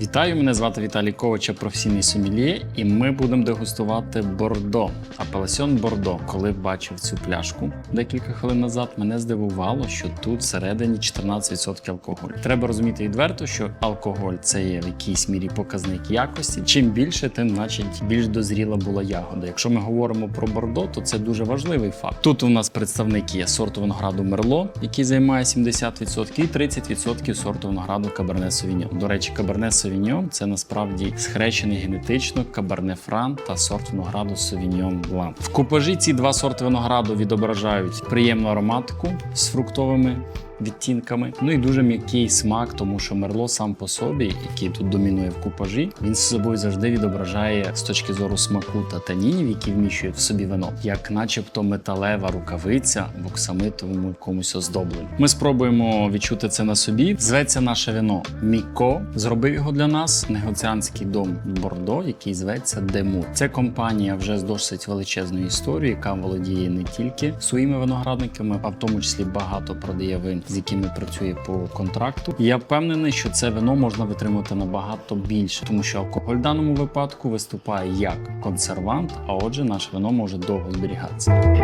Вітаю, мене звати Віталій Ковача, професійний сомельє, і ми будемо дегустувати бордо. Апеласьон бордо. Коли бачив цю пляшку декілька хвилин назад, мене здивувало, що тут всередині 14% алкоголю. Треба розуміти відверто, що алкоголь це є в якійсь мірі показник якості. Чим більше, тим значить більш дозріла була ягода. Якщо ми говоримо про бордо, то це дуже важливий факт. Тут у нас представник є сорту винограду Мерло, який займає 70%, і 30% сорту винограду Каберне Совіньон. До речі, Каберне Совіньон це насправді схрещений генетично кабарне Фран та сорт винограду Совіньон Блан. В купажі ці два сорти винограду відображають приємну ароматику з фруктовими відтінками. Ну і дуже м'який смак, тому що мерло сам по собі, який тут домінує в купажі, він з собою завжди відображає з точки зору смаку та танінів, які вміщують в собі вино, як начебто металева рукавиця в оксамитовому якомусь оздобленні. Ми спробуємо відчути це на собі. Зветься наше вино Міко. Зробив його для нас негоціанський дом Бордо, який зветься Демур. Це компанія вже з досить величезною історією, яка володіє не тільки своїми виноградниками, а в тому числі багато продає вин, з якими працює по контракту. Я впевнений, що це вино можна витримати набагато більше, тому що алкоголь в даному випадку виступає як консервант, а отже, наше вино може довго зберігатися.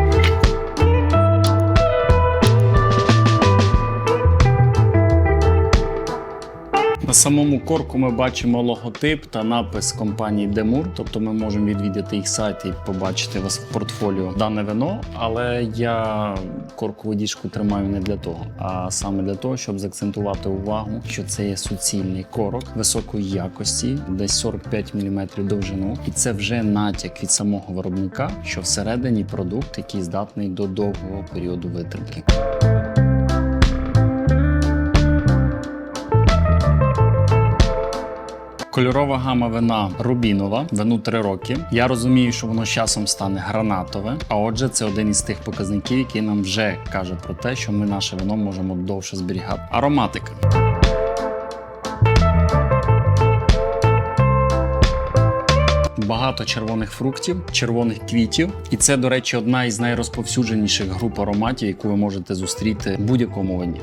Самому корку ми бачимо логотип та напис компанії Демур. Тобто ми можемо відвідати їх сайт і побачити вас в портфоліо дане вино. Але я коркову діжку тримаю не для того, а саме для того, щоб заакцентувати увагу, що це є суцільний корок високої якості, десь 45 мм довжину, і це вже натяк від самого виробника, що всередині продукт, який здатний до довгого періоду витримки. Кольорова гама вина рубінова, вину 3 роки. Я розумію, що воно з часом стане гранатове. А отже, це один із тих показників, який нам вже каже про те, що ми наше вино можемо довше зберігати. Ароматика. Багато червоних фруктів, червоних квітів, і це, до речі, одна із найрозповсюдженіших груп ароматів, яку ви можете зустріти в будь-якому вині.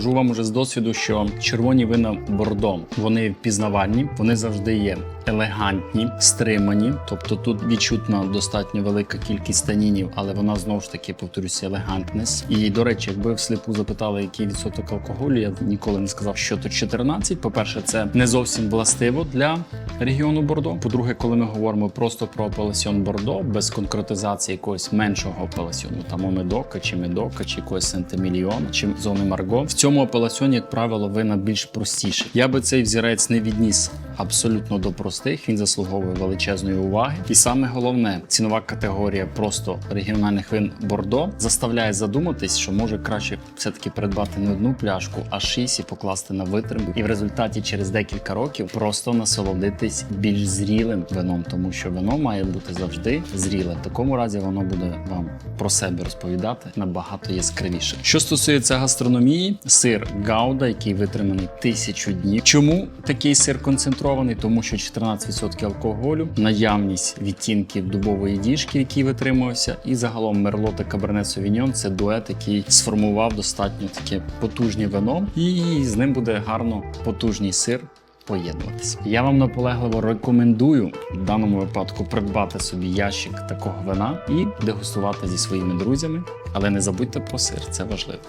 Скажу вам уже з досвіду, що червоні вина бордо вони впізнавальні, вони завжди є елегантні, стримані. Тобто тут відчутна достатньо велика кількість танінів, але вона знову ж таки повторюся, елегантність. І до речі, якби всліпу запитали, який відсоток алкоголю, я ніколи не сказав, що то 14. По-перше, це не зовсім властиво для регіону Бордо. По-друге, коли ми говоримо просто про апеласьон Бордо, без конкретизації якогось меншого апеласьону, там омедока чи медока, чи якогось сентимільйона, чи зони Марго. В цьому апеласьоні, як правило, вина більш простіше. Я би цей взірець не відніс абсолютно до простих. Він заслуговує величезної уваги. І саме головне, цінова категорія просто регіональних вин Бордо заставляє задуматись, що може краще все-таки придбати не одну пляшку, а шість і покласти на витримку. І в результаті через декілька років просто насолодитись більш зрілим вином, тому що вино має бути завжди зріле. В такому разі воно буде вам про себе розповідати набагато яскравіше. Що стосується гастрономії, сир Гауда, який витриманий тисячу днів. Чому такий сир концентрований? Тому що 14% алкоголю, наявність відтінків дубової діжки, який витримувався, і загалом Мерло та Каберне Совіньон це дует, який сформував достатньо таке потужне вино, і з ним буде гарно потужний сир. Поєднуватися. Я вам наполегливо рекомендую в даному випадку придбати собі ящик такого вина і дегустувати зі своїми друзями. Але не забудьте про сир, це важливо.